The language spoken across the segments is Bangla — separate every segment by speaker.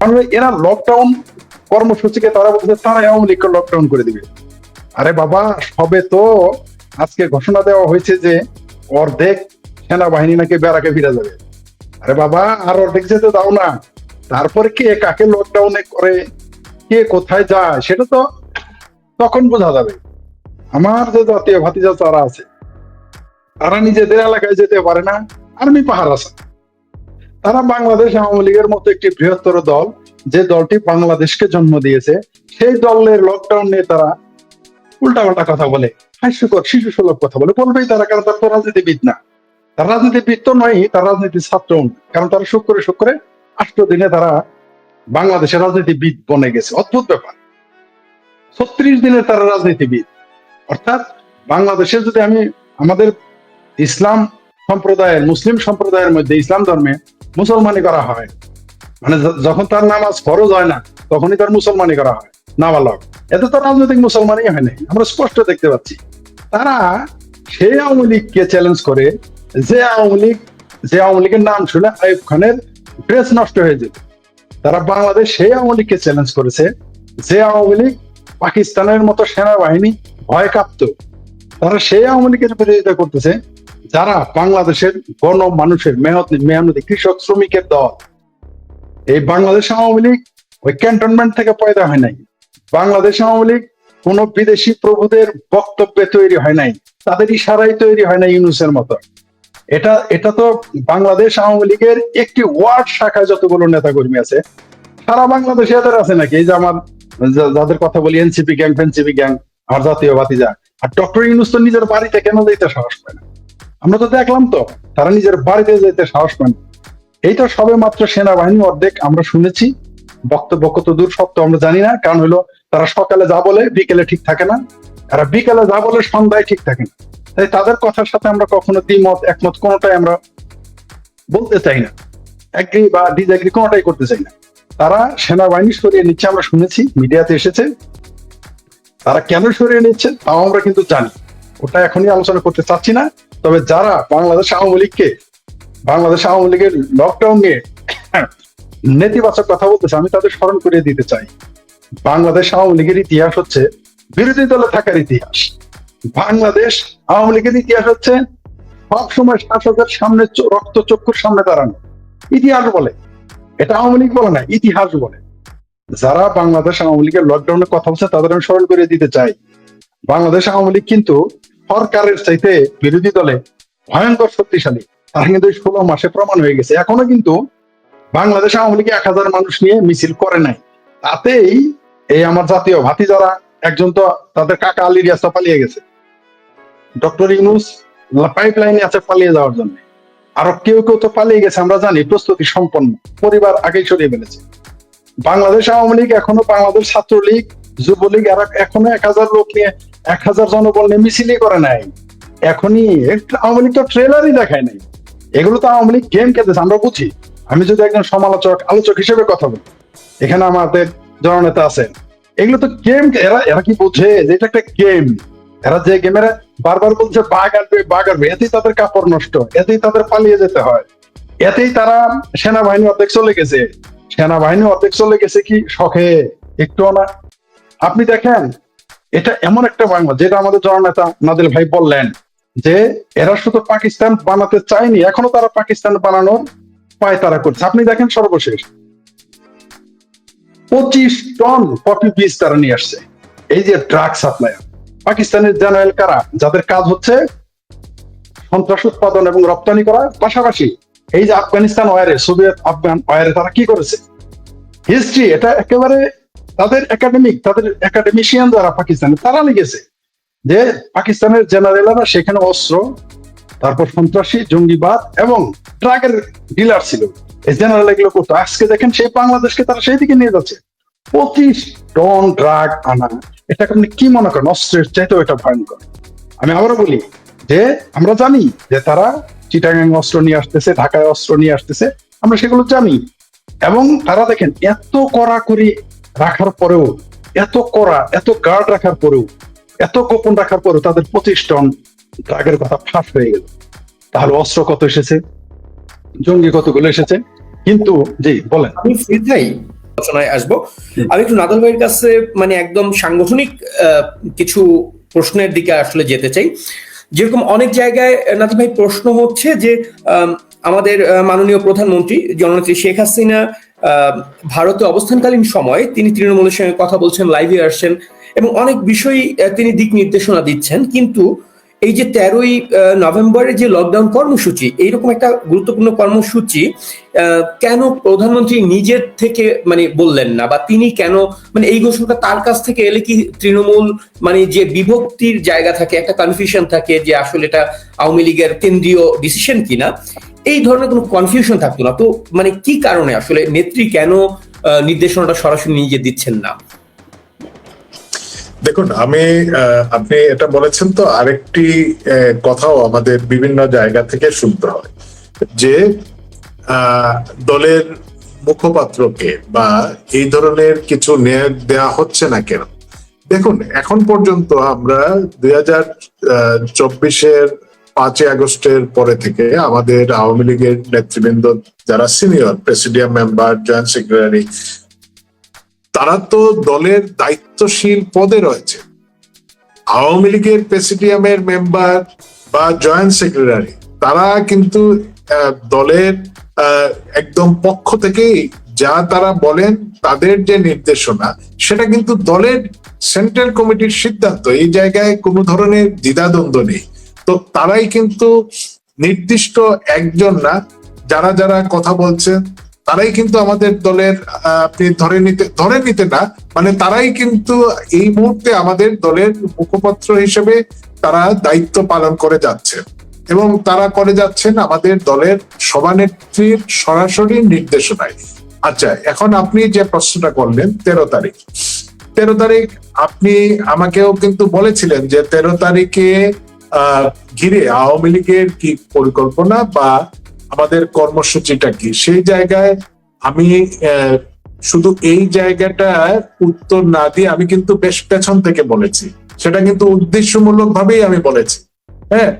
Speaker 1: কারণ এরা লকডাউন কর্মসূচিকে তারা বলছে তারা আওয়ামী লীগকে লকডাউন করে দিবে। আরে বাবা, সবে তো আজকে ঘোষণা দেওয়া হয়েছে যে অর্ধেক সেনাবাহিনী নাকি বেড়াকে ফিরে যাবে। আরে বাবা, আর অর্ধেক যেতে দাও না। তারপরে কে কাকে লকডাউনে করে, কে কোথায় যায়, সেটা তো তখন বোঝা যাবে। আমার যে জাতীয় ভাতিজা তারা আছে, তারা নিজেদের এলাকায় যেতে পারে না। আর্মি পাহাড় আছে। তারা বাংলাদেশ আওয়ামী লীগের মতো একটি বৃহত্তর দল যে দলটি বাংলাদেশকে জন্ম দিয়েছে, সেই দলের লকডাউন নিয়ে তারা উল্টাপাল্টা কথা বলে, হাস্যকর শিশু সুলভ কথা বলে, বলবেই তারা, কারণ তারা তো রাজনীতিবিদ না। তার রাজনীতিবিদ তো নয় তার রাজনীতির ছাত্র কারণ তারা শুক্রে শুক্রে আষ্ট দিনে তারা বাংলাদেশের রাজনীতিবিদ বনে গেছে। অদ্ভুত ব্যাপার। ছত্রিশ দিনে তারা রাজনীতিবিদ। অর্থাৎ বাংলাদেশে যদি আমি, আমাদের ইসলাম সম্প্রদায়ের, মুসলিম সম্প্রদায়ের মধ্যে ইসলাম ধর্মে মুসলমানি করা হয়। মানে যখন তার নামাজ ফরজ হয় না, তখনই তার মুসলমানি করা হয়, নাবালক। এতে তো রাজনৈতিক মুসলমানই হয় নাই, আমরা স্পষ্ট দেখতে পাচ্ছি। তারা সেই আওয়ামী লীগকে চ্যালেঞ্জ করে, যে আওয়ামী লীগ, যে আওয়ামী লীগের নাম শুনে আইব খানের ড্রেস নষ্ট হয়ে যেত। তারা বাংলাদেশ সেই আওয়ামী লীগকে চ্যালেঞ্জ করেছে, যে আওয়ামী লীগ পাকিস্তানের মতো সেনাবাহিনী ভয় কাঁপত। তারা সেই আওয়ামী লীগের বিরোধিতা করতেছে যারা বাংলাদেশের গণ মানুষের মেহনতি মেহনতি কৃষক শ্রমিকের দল, এই বাংলাদেশ আওয়ামী লীগ ওই ক্যান্টনমেন্ট থেকে পয়দা হয় নাই। বাংলাদেশ আওয়ামী লীগ কোন বিদেশি প্রভুদের বক্তব্যে তৈরি হয় নাই, তাদের ইশারাই তৈরি হয় না ইউনুসের মতো। এটা এটা তো বাংলাদেশ আওয়ামী লীগের একটি ওয়ার্ড শাখায় যতগুলো নেতা কর্মী আছে, সারা বাংলাদেশে এদের আছে নাকি? এই যে আমার যাদের কথা বলি, এনসিপি গ্যাং, ফেনসিপি গ্যাং আমার জাতীয় বাতিজা আর ডক্টর ইউনুস তো নিজের বাড়িতে কেন দিতে সাহস পায় না? আমরা তো দেখলাম তো, তারা নিজের বাড়িতে যেতে সাহস পায় না। এই তো সবে মাত্র সেনাবাহিনী অর্ধেক আমরা শুনেছি। বক্তব্য কত দূর সত্য আমরা জানি না, কারণ হলো তারা সকালে যা বলে বিকেলে ঠিক থাকে না। তারা বিকেলে যা বলে সন্ধ্যায় ঠিক থাকে না। তাই তাদের কথার সাথে আমরা কখনো দ্বিমত, একমত কোনোটাই আমরা বলতে চাই না। এগ্রি বা ডিসএগ্রি কোনোটাই করতে চাই না। তারা সেনাবাহিনী সরিয়ে নিচ্ছে আমরা শুনেছি, মিডিয়াতে এসেছে। তারা কেন সরিয়ে নিচ্ছে, তাও আমরা কিন্তু জানি। ওটা এখনই আলোচনা করতে চাচ্ছি না। তবে যারা বাংলাদেশ আওয়ামী লীগকে, বাংলাদেশ আওয়ামী লীগের লকডাউন নিয়ে নেতিবাচক কথা বলতেছে, আমি তাদের স্মরণ করিয়ে দিতে চাই। বাংলাদেশ আওয়ামী লীগের ইতিহাস হচ্ছে বিরোধী দলে থাকার ইতিহাস। বাংলাদেশ আওয়ামী লীগের ইতিহাস হচ্ছে সবসময় শাসকের সামনে রক্ত চক্ষুর সামনে দাঁড়ানো। ইতিহাস বলে। এটা আওয়ামী লীগ বলে না, ইতিহাস বলে। যারা বাংলাদেশ আওয়ামী লীগের লকডাউনের কথা বলছে, তাদের আমি স্মরণ করিয়ে দিতে চাই। বাংলাদেশ আওয়ামী লীগ কিন্তু সরকারের চাইতে বিরোধী দলে ভয়ঙ্কর শক্তিশালী। তারা কিন্তু ষোলো মাসে প্রমাণ হয়ে গেছে। এখনও কিন্তু বাংলাদেশ আওয়ামী লীগ এক হাজার মানুষ নিয়ে মিছিল করে নাই। তাতেই এই আমার জাতীয় ভাতি যারা একজন তো তাদের কাকা আলী রিয়াজ পালিয়ে গেছে। ডক্টর ইউনুস পাইপ লাইনে আছে পালিয়ে যাওয়ার জন্য। আরও কেউ কেউ তো পালিয়ে গেছে, আমরা জানি, প্রস্তুতি সম্পন্ন। পরিবার আগেই সরিয়ে ফেলেছে। বাংলাদেশ আওয়ামী লীগ, এখনও বাংলাদেশ ছাত্রলীগ, যুবলীগ, এরা এখনও এক হাজার লোক নিয়ে এক হাজার জনবল নিয়ে মিছিলই করে নাই। এখনই আওয়ামী লীগ তো ট্রেলারই দেখায় নাই। এগুলো তো আওয়ামী লীগ গেম খেলতেছে, আমরা বুঝি। আমি যদি একজন সমালোচক, আলোচক হিসেবে কথা বলি, এখানে আমাদের জননেতা আছেন এগুলো তো গেম এরা এরা কি বোঝে যে এটা একটা গেম এরা যে গেমের বারবার বলছে, বাঘ আসবে বাঘ আসবে। এতেই তাদের কাপড় নষ্ট, এতেই তাদের পালিয়ে যেতে হয়। এতেই তারা সেনাবাহিনী অর্ধেক চলে গেছে। সেনাবাহিনী অর্ধেক চলে গেছে কি? শখে। একটু না। আপনি দেখেন এটা এমন একটা বাংলা, যেটা আমাদের জননেতা নাদিল ভাই বললেন যে, এরা শুধু পাকিস্তান বানাতে চায়নি, এখনও তারা পাকিস্তান বানানোর পায় তারা করছে। আপনি দেখেন সর্বশেষ। পঁচিশ টন পপি বীজ তারা নিয়ে আসছে। এই যে ড্রাগ সাপ্লায়ার পাকিস্তানের জেনারেল কারা? যাদের কাজ হচ্ছে সন্ত্রাস উৎপাদন এবং রপ্তানি করা। পাশাপাশি এই যে আফগানিস্তান ওয়ারে সোভিয়েত আফগান ওয়ারে তারা কি করেছে? হিস্ট্রি এটা একেবারে তাদের একাডেমিক তাদের একাডেমিশিয়ান যারা পাকিস্তানে, তারা লিখেছে যে পাকিস্তানের জেনারেলরা সেখানে অস্ত্র, তারপর সন্ত্রাসী, জঙ্গিবাদ এবং ড্রাগের ডিলার ছিল। এই জেনারেল এগুলো করতো। আজকে দেখেন সেই বাংলাদেশকে তারা সেই দিকে নিয়ে যাচ্ছে। পঁচিশ টন ড্রাগ আনা। এটা আপনি কি মনে করেন? অস্ত্রের চাইতেও এটা ভয়ঙ্কর। আমি আবারও বলি যে আমরা জানি যে তারা চিটাগাং অস্ত্র নিয়ে আসতেছে, ঢাকায় অস্ত্র নিয়ে আসতেছে। আমরা সেগুলো জানি। এবং তারা দেখেন এত কড়াকড়ি রাখার পরেও এত কড়া এত গার্ড রাখার পরেও এত গোপন রাখার পরেও তাদের পঁচিশ টন ড্রাগের কথা ফাঁস হয়ে গেল। তাহলে অস্ত্র কত এসেছে? জঙ্গি কতগুলো এসেছে? কিন্তু জি বলেন।
Speaker 2: আমি আলোচনায় আসব। আমি একটু নাদল ভাইয়ের কাছে মানে একদম সাংগঠনিক কিছু প্রশ্নের দিকে আসলে যেতে চাই। যেরকম অনেক জায়গায় নাদল ভাই প্রশ্ন হচ্ছে যে আম, আমাদের মাননীয় প্রধানমন্ত্রী জননেত্রী শেখ হাসিনা ভারতে অবস্থানকালীন সময় তিনি তৃণমূলের সঙ্গে কথা বলছেন লাইভে আসছেন এবং অনেক বিষয় তিনি দিক নির্দেশনা দিচ্ছেন। কিন্তু এই যে তেরোই নভেম্বরের যে লকডাউন কর্মসূচি, এইরকম একটা গুরুত্বপূর্ণ কর্মসূচি কেন প্রধানমন্ত্রী নিজের থেকে মানে বললেন না? বা তিনি কেন মানে এই ঘোষণাটা তার কাছ থেকে এলে কি তৃণমূল মানে যে বিভক্তির জায়গা থাকে, একটা কনফিউশন থাকে যে আসলে এটা আওয়ামী লীগের কেন্দ্রীয় ডিসিশন কিনা? এই ধরনের কোনো কনফিউশন থাকতো না। তো মানে কি কারণে? আসলে নেত্রী কেন নির্দেশনাটা সরাসরি নিজে দিচ্ছেন না?
Speaker 3: দেখুন, আমি আপনি এটা বলেছেন তো, আরেকটি কথাও আমাদের বিভিন্ন জায়গা থেকে শুনতে হয় যে দলের মুখপাত্রকে বা এই ধরনের কিছু নিয়োগ দেওয়া হচ্ছে না কেন? দেখুন, এখন পর্যন্ত আমরা দুই হাজার চব্বিশের পাঁচই আগস্টের পরে থেকে আমাদের আওয়ামী লীগের নেতৃবৃন্দ, যারা senior presidium member joint secretary তারা তো দলের দায়িত্বশীল পদে রয়েছে। আওয়ামী লীগের প্রেসিডিয়ামের মেম্বার বা জয়েন্ট সেক্রেটারি, তারা কিন্তু দলের একদম পক্ষ থেকেই যা তারা বলেন, তাদের যে নির্দেশনা, সেটা কিন্তু দলের সেন্ট্রাল কমিটির সিদ্ধান্ত। এই জায়গায় কোনো ধরনের দ্বিধাদ্বন্দ্ব নেই। তো তারাই কিন্তু নির্দিষ্ট একজন না, যারা যারা কথা বলছেন তারাই কিন্তু আমাদের দলের আপনি ধরে নিতে ধরে নিতে না মানে তারাই কিন্তু এই মুহূর্তে আমাদের দলের মুখপাত্র হিসেবে তারা দায়িত্ব পালন করে যাচ্ছে। এবং তারা করে যাচ্ছেন আমাদের দলের সভানেত্রীর সরাসরি নির্দেশনায়। আচ্ছা এখন আপনি যে প্রশ্নটা করলেন, তেরো তারিখ। তেরো তারিখ আপনি আমাকেও কিন্তু বলেছিলেন যে তেরো তারিখে, আহ, ঘিরে আওয়ামী লীগের কি পরিকল্পনা বা আমাদের কর্মসূচিটা কি? সেই জায়গায় আমি শুধু এই জায়গাটা উত্তর না দিয়ে আমি কিন্তু বেশ পেছন থেকে বলেছি। সেটা কিন্তু উদ্দেশ্যমূলক ভাবেই আমি বলেছি। হ্যাঁ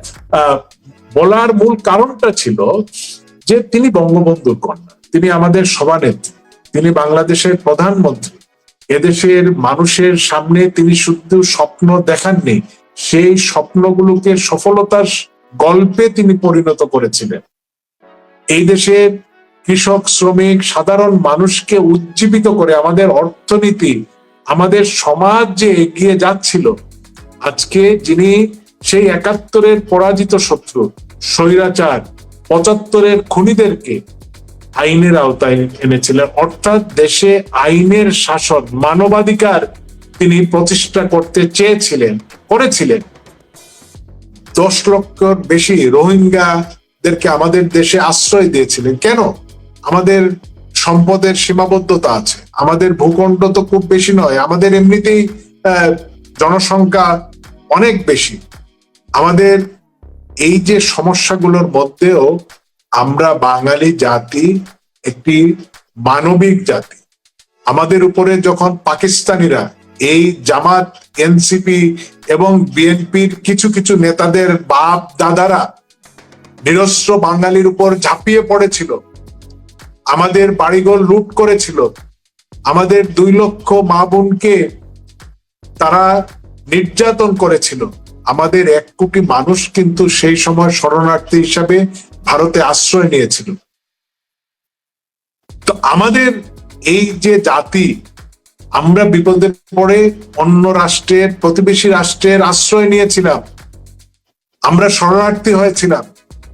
Speaker 3: বলার মূল কারণটা ছিল যে তিনি বঙ্গবন্ধুর কন্যা, তিনি আমাদের সভানেত্রী, তিনি বাংলাদেশের প্রধানমন্ত্রী। এদেশের মানুষের সামনে তিনি শুধু স্বপ্ন দেখাননি, সেই স্বপ্নগুলোকে সফলতার গল্পে তিনি পরিণত করেছিলেন। এই দেশের কৃষক, শ্রমিক, সাধারণ মানুষকে উজ্জীবিত করে আমাদের অর্থনীতি, আমাদের সমাজ যে এগিয়ে যাচ্ছিল, আজকে যিনি সেই একাত্তরের পরাজিত শত্রু, স্বৈরাচার, পঁচাত্তরের খুনিদেরকে আইনের আওতায় এনেছিলেন। অর্থাৎ দেশে আইনের শাসন, মানবাধিকার তিনি প্রতিষ্ঠা করতে চেয়েছিলেন, করেছিলেন। দশ লক্ষর বেশি রোহিঙ্গাদেরকে আমাদের দেশে আশ্রয় দিয়েছিলেন। কেন? আমাদের সম্পদের সীমাবদ্ধতা আছে। আমাদের ভূখণ্ড তো খুব বেশি নয়। আমাদের এমনিতেই জনসংখ্যা অনেক বেশি। আমাদের এই যে সমস্যাগুলোর মধ্যেও আমরা বাঙালি জাতি একটি মানবিক জাতি। আমাদের উপরে যখন পাকিস্তানিরা এই জামাত, এনসিপি এবং বিএনপির কিছু কিছু নেতাদের বাপ দাদারা নিরস্ত্র বাঙালির উপর ঝাঁপিয়ে পড়েছিল। আমাদের বাড়িঘর লুট করেছিল। আমাদের দুই লক্ষ মা বোনকে তারা নির্যাতন করেছিল। আমাদের এক কোটি মানুষ কিন্তু সেই সময় শরণার্থী হিসাবে ভারতে আশ্রয় নিয়েছিল। তো আমাদের এই যে জাতি, আমরা বিপদে পড়ে অন্য রাষ্ট্রের, প্রতিবেশী রাষ্ট্রের আশ্রয় নিয়েছিলাম। আমরা শরণার্থী হয়েছিলাম।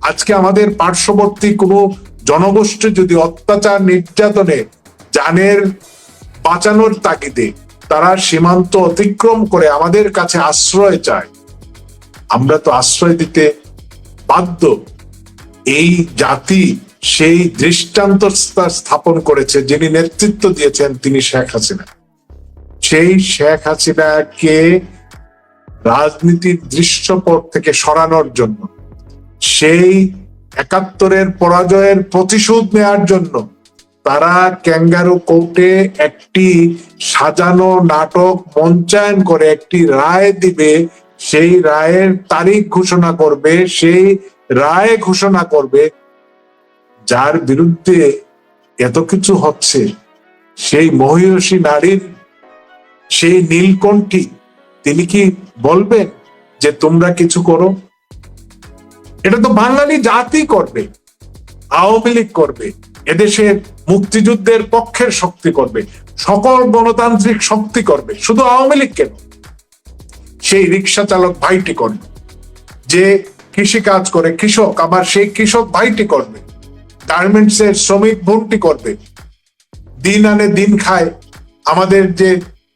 Speaker 3: আজকে আমাদের পার্শ্ববর্তী কোনো জনগোষ্ঠী যদি অত্যাচার নির্যাতনে জানের বাঁচানোর তাগিদে তারা সীমান্ত অতিক্রম করে আমাদের কাছে আশ্রয় চায়, আমরা তো আশ্রয় দিতে বাধ্য। এই জাতি সেই দৃষ্টান্ত স্থাপন করেছে যিনি নেতৃত্ব দিয়েছেন তিনি শেখ হাসিনা। সেই শেখ হাসিনাকে রাজনীতির দৃশ্যপট থেকে সরানোর জন্য সেই একাত্তরের পরাজয়ের প্রতিশোধ নেয়ার জন্য তারা ক্যাঙ্গারু কোর্টে একটি সাজানো নাটক মঞ্চায়ন করে একটি রায় দিবে, সেই রায়ের তারিখ ঘোষণা করবে, সেই রায় ঘোষণা করবে, যার বিরুদ্ধে এত কিছু হচ্ছে। সেই মহিষী নারীর সেই নীলকণ্ঠী, তিনি কি বলবেন যে তোমরা কিছু করো? এটা তো বাঙালি জাতি করবে, আওয়ামী লীগ করবে, এদেশের মুক্তিযুদ্ধের পক্ষের শক্তি করবে, সকল গণতান্ত্রিক শক্তি করবে, শুধু আওয়ামী লীগ কেন সেই রিক্সা চালক ভাইটি করবে, যে কৃষি কাজ করে কৃষক, আবার সেই কৃষক ভাইটি করবে গার্মেন্টস এর শ্রমিক ভোটটি করবে, দিন আনে দিন খায়, আমাদের যে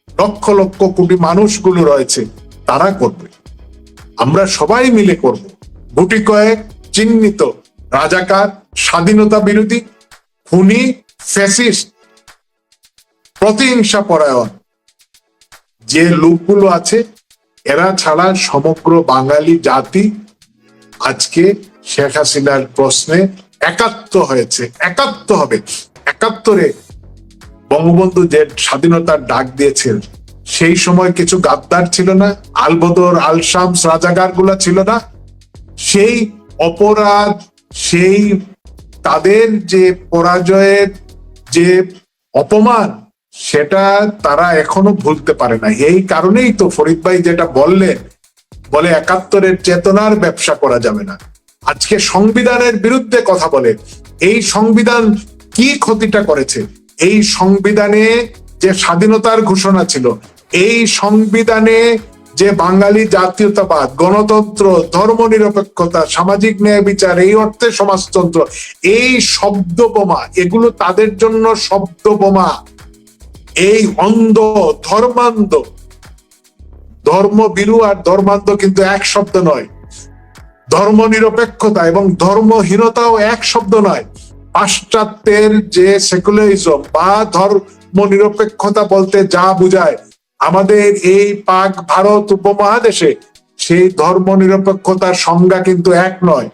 Speaker 3: লক্ষ লক্ষ কোটি মানুষগুলো রয়েছে, তারা করবে। আমরা সবাই মিলে করব। গুটি কয়েক চিহ্নিত রাজাকার স্বাধীনতা বিরোধী খুনি ফ্যাসিস্ট প্রতিহিংসা পরায়ণ। যে লোকগুলো আছে, এরা ছাড়া সমগ্র বাঙালি জাতি আজকে শেখ হাসিনার প্রশ্নে একাত্ম হয়েছে। একাত্ম হবে। একাত্তরে বঙ্গবন্ধু যে স্বাধীনতার ডাক দিয়েছেন সেই সময় কিছু গাদ্দার ছিল না, আলবদর, আলশামস রাজাগারগুলা ছিল না সেই অপরাধ, সেই তাদের যে পরাজয়ের যে অপমান, সেটা তারা এখনও ভুলতে পারে না এই কারণেই তো ফরিদ ভাই যেটা বললেন, বলে একাত্তরের চেতনার ব্যবসা করা যাবে না। আজকে সংবিধানের বিরুদ্ধে কথা বলে, এই সংবিধান কি ক্ষতিটা করেছে? এই সংবিধানে যে স্বাধীনতার ঘোষণা ছিল, এই সংবিধানে যে বাঙালি জাতীয়তাবাদ, গণতন্ত্র, ধর্মনিরপেক্ষতা, সামাজিক ন্যায় বিচার, এই অর্থে সমাজতন্ত্র, এই শব্দ বোমা এগুলো তাদের জন্য শব্দ বোমা এই অন্ধ, ধর্মান্ধ। ধর্মবিরু আর ধর্মান্ধ কিন্তু এক শব্দ নয়। ধর্ম নিরপেক্ষতা এবং ধর্মহীনতাও এক শব্দ নয়। পাশ্চাত্যের যে সেকুলারিজম বা ধর্ম নিরপেক্ষতা বলতে যা বুঝায় আমাদের এই পাক ভারত উপমহাদেশে সেই ধর্ম নিরপেক্ষতার সংজ্ঞা কিন্তু এক নয়।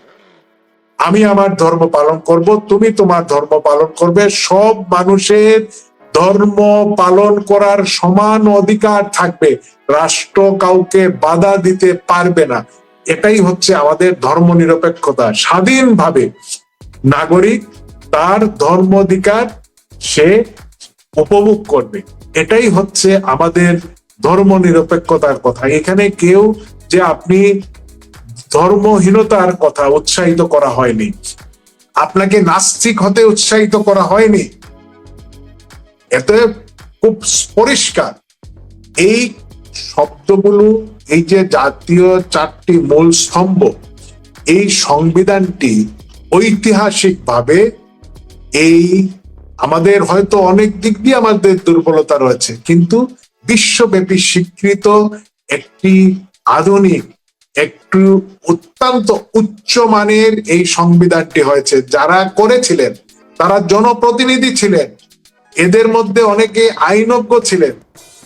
Speaker 3: আমি আমার ধর্ম পালন করব, তুমি তোমার ধর্ম পালন করবে। সব মানুষের ধর্ম পালন করার সমান অধিকার থাকবে। রাষ্ট্র কাউকে বাধা দিতে পারবে না। এটাই হচ্ছে আমাদের ধর্ম নিরপেক্ষতা। স্বাধীনভাবে নাগরিক তার ধর্ম অধিকার সে উপভোগ করবে। এটাই হচ্ছে আমাদের ধর্ম নিরপেক্ষতার কথা। এখানে কেউ যে আপনি ধর্মহীনতার কথা উৎসাহিত করা হয়নি, আপনাকে নাস্তিক হতে উৎসাহিত করা হয়নি এতে খুব পরিষ্কার। এই শব্দগুলো, এই যে জাতীয় চারটি মূল স্তম্ভ, এই সংবিধানটি ঐতিহাসিকভাবে এই আমাদের হয়তো অনেক দিক দিয়ে আমাদের দুর্বলতা রয়েছে কিন্তু বিশ্বব্যাপী স্বীকৃত একটি আধুনিক একটু অত্যন্ত উচ্চমানের এই সংবিধানটি হয়েছে। যারা করেছিলেন তারা জনপ্রতিনিধি ছিলেন এদের মধ্যে অনেকে আইনজ্ঞ ছিলেন।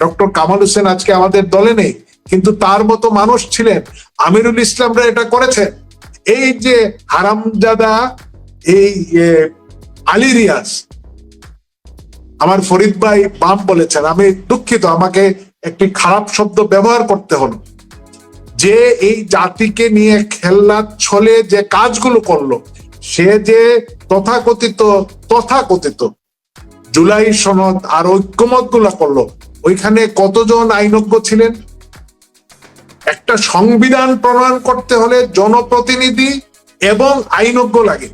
Speaker 3: ডক্টর কামাল হোসেন আজকে আমাদের দলে নেই কিন্তু তার মতো মানুষ ছিলেন। আমিরুল ইসলামরা এটা করেছেন। এই যে হারামজাদা এই এ, আলী রিয়াজ আমার ফরিদ ভাই বাম বলেছেন, আমি দুঃখিত, আমাকে একটি খারাপ শব্দ ব্যবহার করতে হলো। যে এই জাতিকে নিয়ে খেলনা ছলে যে কাজগুলো করল, সে যে তথাকথিত তথাকথিত। জুলাই সনদ আর ঐক্যমতগুলা করল, ওইখানে কতজন আইনজ্ঞ ছিলেন? একটা সংবিধান প্রণয়ন করতে হলে জনপ্রতিনিধি এবং আইনজ্ঞ লাগে।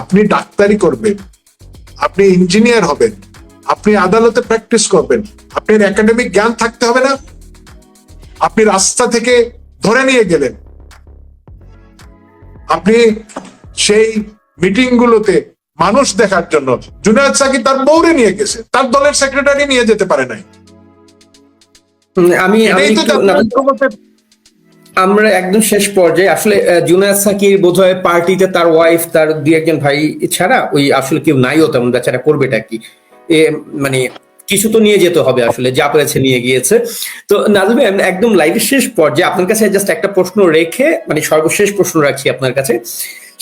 Speaker 3: আপনি ডাক্তারি করবেন আপনি ইঞ্জিনিয়ার হবেন আপনি আদালতে প্র্যাকটিস করবেন আপনার একাডেমিক জ্ঞান থাকতে হবে না। আপনি রাস্তা থেকে ধরে নিয়ে গেলেন। আপনি সেই মিটিং গুলোতে মানুষ দেখার জন্য জুনায়দ সাকি তার বউরে নিয়ে গেছে তার দলের সেক্রেটারি নিয়ে যেতে পারে নাই।
Speaker 2: আমি আমরা একদম শেষ পর্যায়ে আসলে জুনায়দ সাকির বোধহয় পার্টিতে তার ওয়াইফ তার দুই একজন ভাই ছাড়া ওই আসলে কেউ নাইও তেমন বেচারা করবেটা কি? এ মানে কিছু তো নিয়ে যেতে হবে আসলে যা পেরেছে নিয়ে গিয়েছে। তো ভাই, একদম লাইভের শেষ পর্যায়ে আপনার কাছে জাস্ট একটা প্রশ্ন রেখে মানে সর্বশেষ প্রশ্ন রাখছি আপনার কাছে।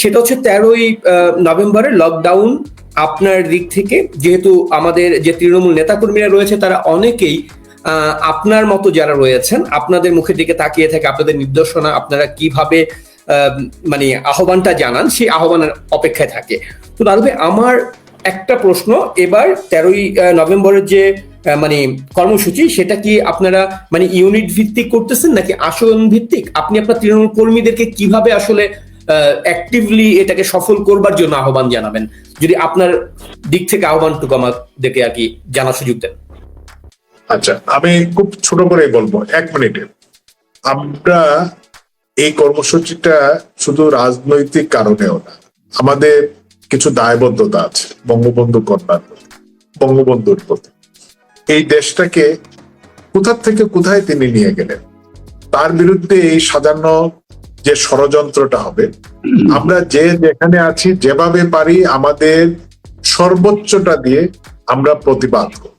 Speaker 2: সেটা হচ্ছে তেরোই নভেম্বরের লকডাউন আপনার দিক থেকে যেহেতু আমাদের যে তৃণমূল নেতাকর্মীরা রয়েছে তারা অনেকেই আপনার মতো যারা রয়েছেন, আপনাদের মুখের দিকে তাকিয়ে থাকে আপনাদের নির্দেশনা আপনারা কীভাবে মানে আহ্বানটা জানান, সেই আহ্বানের অপেক্ষায় থাকে। তো দাদু আমার একটা প্রশ্ন, এবার তেরোই নভেম্বরের যে মানে কর্মসূচি, সেটা কি আপনারা মানে ইউনিট ভিত্তিক করতেছেন নাকি আসন ভিত্তিক? আপনি আপনার তৃণমূল কর্মীদেরকে কীভাবে আসলে অ্যাক্টিভলি এটাকে সফল করবার জন্য আহ্বান জানাবেন? যদি আপনার দিক থেকে আহ্বানটুকু আমাদেরকে আর কি জানার সুযোগ দেন।
Speaker 3: আচ্ছা আমি খুব ছোট করে বলব, এক মিনিটে। আমরা এই কর্মসূচিটা শুধু রাজনৈতিক কারণেও না, আমাদের কিছু দায়বদ্ধতা আছে, বঙ্গবন্ধু কন্যার প্রতি, বঙ্গবন্ধুর প্রতি। এই দেশটাকে কোথার থেকে কোথায় তিনি নিয়ে গেলেন? তার বিরুদ্ধে এই সাজানো যে ষড়যন্ত্রটা হবে, আমরা যে যেখানে আছি, যেভাবে পারি আমাদের সর্বোচ্চটা দিয়ে আমরা প্রতিবাদ করব।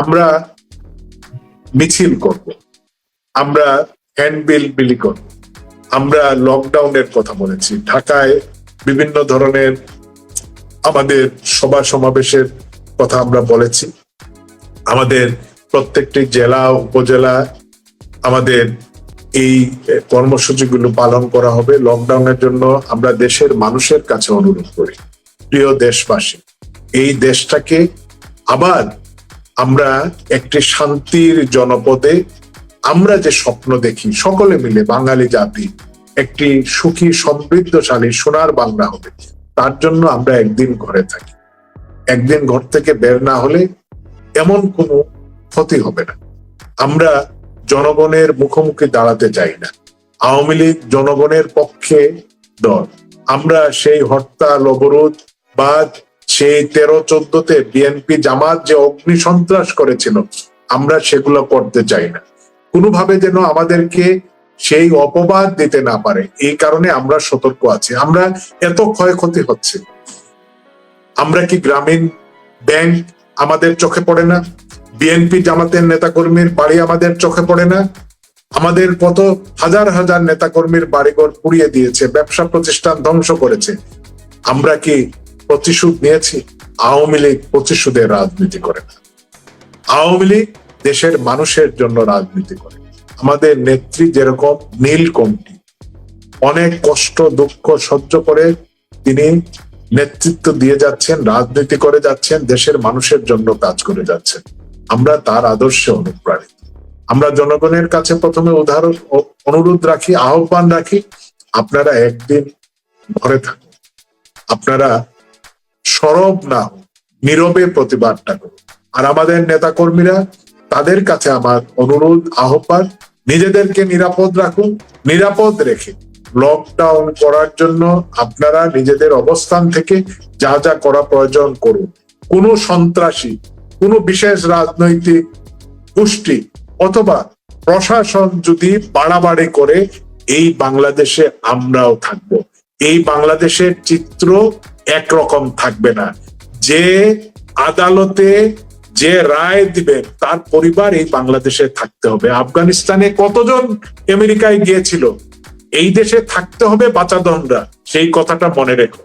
Speaker 3: আমরা মিছিল করব। আমরা হ্যান্ডবিল বিলি করব। আমরা লকডাউনের কথা বলেছি। ঢাকায় বিভিন্ন ধরনের আমাদের সভা সমাবেশের কথা আমরা বলেছি। আমাদের প্রত্যেকটি জেলা, উপজেলা আমাদের এই কর্মসূচিগুলো পালন করা হবে। লকডাউনের জন্য আমরা দেশের মানুষের কাছে অনুরোধ করি। প্রিয় দেশবাসী, এই দেশটাকে আবার আমরা একটি শান্তির জনপদে আমরা যে স্বপ্ন দেখি, সকলে মিলে বাঙালি জাতি একটি সুখী, সমৃদ্ধশালী, সোনার বাংলা হবে। তার জন্য আমরা একদিন ঘরে থাকি। একদিন ঘর থেকে বের না হলে এমন কোনো ক্ষতি হবে না। আমরা জনগণের মুখোমুখি দাঁড়াতে চাই না। আওয়ামী লীগ জনগণের পক্ষে দল। আমরা সেই হরতাল, অবরোধ বা সেই তেরো চোদ্দতে বিএনপি জামাত যে অগ্নি সন্ত্রাস করেছিল, আমরা সেগুলো করতে চাই না। কোনোভাবে যেন আমাদেরকে সেই অপবাদ দিতে না পারে, এই কারণে আমরা সতর্ক আছি। আমরা এত ক্ষয়ক্ষতি হচ্ছে। আমরা কি গ্রামীণ ব্যাংক আমাদের চোখে পড়ে না? বিএনপি জামাতের নেতাকর্মীর বাড়ি আমাদের চোখে পড়ে না? আমাদের কত হাজার হাজার নেতাকর্মীর বাড়িঘর পুড়িয়ে দিয়েছে, ব্যবসা প্রতিষ্ঠান ধ্বংস করেছে। আমরা কি প্রতিশোধ নিয়েছি, আওয়ামী লীগ প্রতিশোধের রাজনীতি করে না। আওয়ামী লীগ দেশের মানুষের জন্য রাজনীতি করে। আমাদের নেত্রী যেরকম নীলকণ্ঠী অনেক কষ্ট, দুঃখ সহ্য করে তিনি নেতৃত্ব দিয়ে যাচ্ছেন, রাজনীতি করে যাচ্ছেন, দেশের মানুষের জন্য কাজ করে যাচ্ছেন। আমরা তার আদর্শে অনুপ্রাণিত। আমরা জনগণের কাছে প্রথমে উদাহরণ অনুরোধ রাখি, আহ্বান রাখি, আপনারা একদিন ঘরে থাকুন। আপনারা সরব না হোন, নীরবে প্রতিবাদটা করুন। আর আমাদের নেতাকর্মীরা তাদের কাছে আমার অনুরোধ আহ্বান নিজেদেরকে নিরাপদ রাখুন নিরাপদ রেখে লকডাউন করার জন্য আপনারা নিজেদের অবস্থান থেকে যা যা করা প্রয়োজন করুন। কোনো সন্ত্রাসী কোনো বিশেষ রাজনৈতিক গোষ্ঠী অথবা প্রশাসন যদি বাড়াবাড়ি করে এই বাংলাদেশে আমরাও থাকব। এই বাংলাদেশের চিত্র একরকম থাকবে না। যে আদালতে যে রায় দিবেন তার পরিবার এই বাংলাদেশে থাকতে হবে। আফগানিস্তানে কতজন আমেরিকায় গিয়েছিল? এই দেশে থাকতে হবে বাচাদনরা সেই কথাটা মনে রেখো।